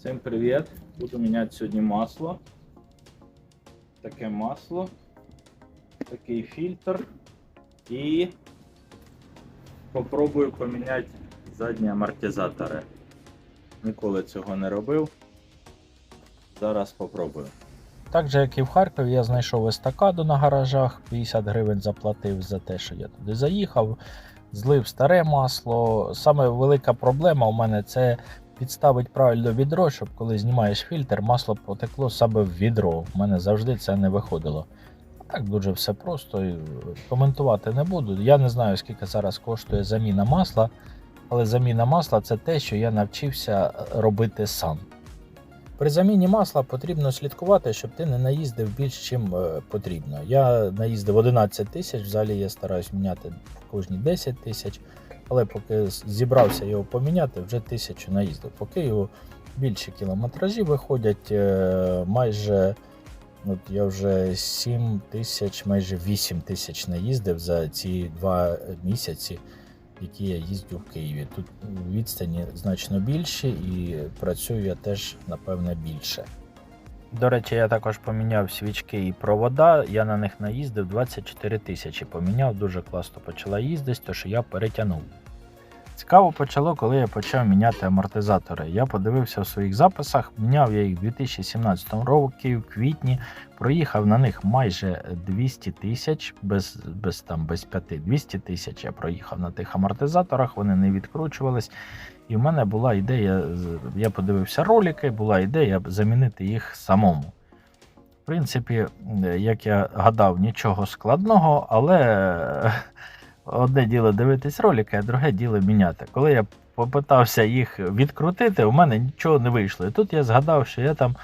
Всім привіт! Буду міняти сьогодні масло. Таке масло, такий фільтр і попробую поміняти задні амортизатори. Ніколи цього не робив. Зараз попробую. Так же, як і в Харкові, я знайшов естакаду на гаражах, 50 гривень заплатив за те, що я туди заїхав, злив старе масло. Саме велика проблема у мене це підставити правильно відро, щоб коли знімаєш фільтр, масло потекло саме в відро. У мене завжди це не виходило. Так дуже все просто. Коментувати не буду. Я не знаю, скільки зараз коштує заміна масла, але заміна масла це те, що я навчився робити сам. При заміні масла потрібно слідкувати, щоб ти не наїздив більш чим е, потрібно. Я наїздив 11 тисяч, взагалі я стараюсь міняти кожні 10 тисяч, але поки зібрався його поміняти, вже тисячу наїздив. Поки його більші кілометражі виходять, е, майже от я вже 7 тисяч, майже 8 тисяч наїздив за ці два місяці які я їздю в Києві. Тут відстані значно більші і працюю я теж, напевне, більше. До речі, я також поміняв свічки і провода. Я на них наїздив 24 тисячі. Поміняв дуже класно почала їздити, то що я перетягнув. Цікаво почало, коли я почав міняти амортизатори. Я подивився в своїх записах, міняв я їх у 2017 році, в квітні, проїхав на них майже 200 тисяч, без, без, там, без 5, 200 тисяч я проїхав на тих амортизаторах, вони не відкручувались. І в мене була ідея, я подивився ролики, була ідея замінити їх самому. В принципі, як я гадав, нічого складного, але одне діло дивитись ролики, а друге діло міняти. Коли я попитався їх відкрутити, у мене нічого не вийшло. І тут я згадав, що я там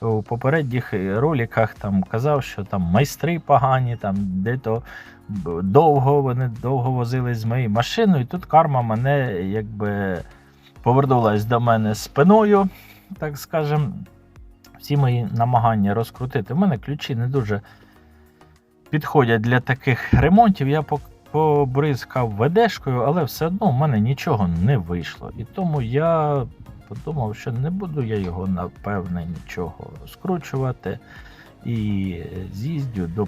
у попередніх роликах там казав, що там майстри погані, там де-то довго вони довго возились з моєю машиною, і тут карма мене якби повернулась до мене спиною, так скажем. Всі мої намагання розкрутити. У мене ключі не дуже підходять для таких ремонтів. Я побризкав ведешкою, але все одно в мене нічого не вийшло. І тому я подумав, що не буду я його напевне нічого скручувати. І з'їздю до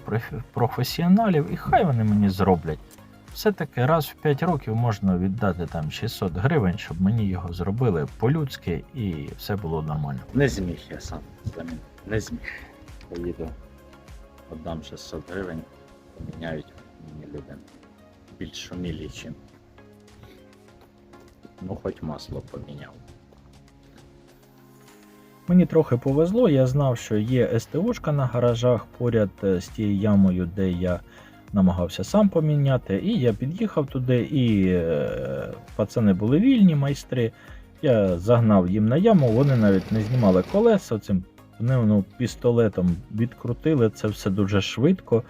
професіоналів, і хай вони мені зроблять. Все-таки раз в 5 років можна віддати там 600 гривень, щоб мені його зробили по-людськи і все було нормально. Не зміг я сам замінити. Не зміг. Поїду. Отдам 600 гривень, поміняють мені люди. Більш шумілі. Ну, хоч масло поміняв. Мені трохи повезло, я знав, що є СТОшка на гаражах поряд е, з тією ямою, де я намагався сам поміняти. І я під'їхав туди, і е, пацани були вільні, майстри. Я загнав їм на яму, вони навіть не знімали колеса цим пневно пістолетом відкрутили це все дуже швидко.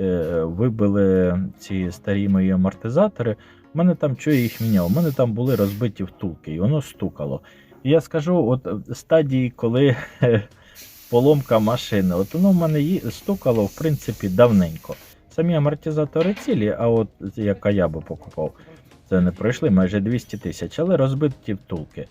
Е, вибили ці старі мої амортизатори. У мене там що їх міняв? У мене там були розбиті втулки, і воно стукало. І я скажу, от в стадії, коли поломка машини, от воно в мене стукало, в принципі, давненько. Самі амортизатори цілі, а от яка я би покупав, це не пройшли майже 200 тисяч, але розбиті втулки.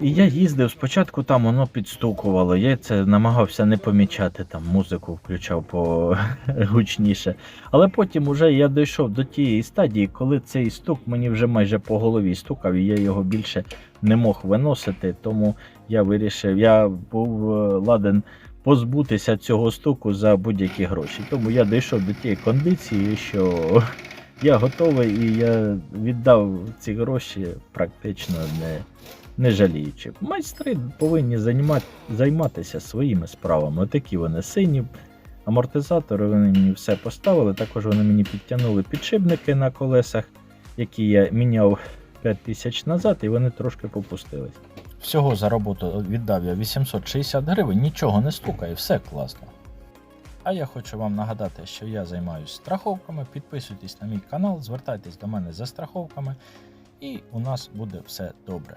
І я їздив спочатку, там воно підстукувало. Я це намагався не помічати, там музику включав по гучніше. Але потім уже я дійшов до тієї стадії, коли цей стук мені вже майже по голові стукав, і я його більше не мог виносити. Тому я вирішив, я був е, ладен позбутися цього стуку за будь-які гроші. Тому я дійшов до тієї кондиції, що я готовий і я віддав ці гроші практично не, не жаліючи. Майстри повинні займати, займатися своїми справами. Отакі вони сині. Амортизатори вони мені все поставили. Також вони мені підтягнули підшипники на колесах, які я міняв 5 тисяч назад, і вони трошки попустились. Всього за роботу віддав я 860 гривень, нічого не стукає, все класно. А я хочу вам нагадати, що я займаюся страховками. Підписуйтесь на мій канал, звертайтесь до мене за страховками, і у нас буде все добре.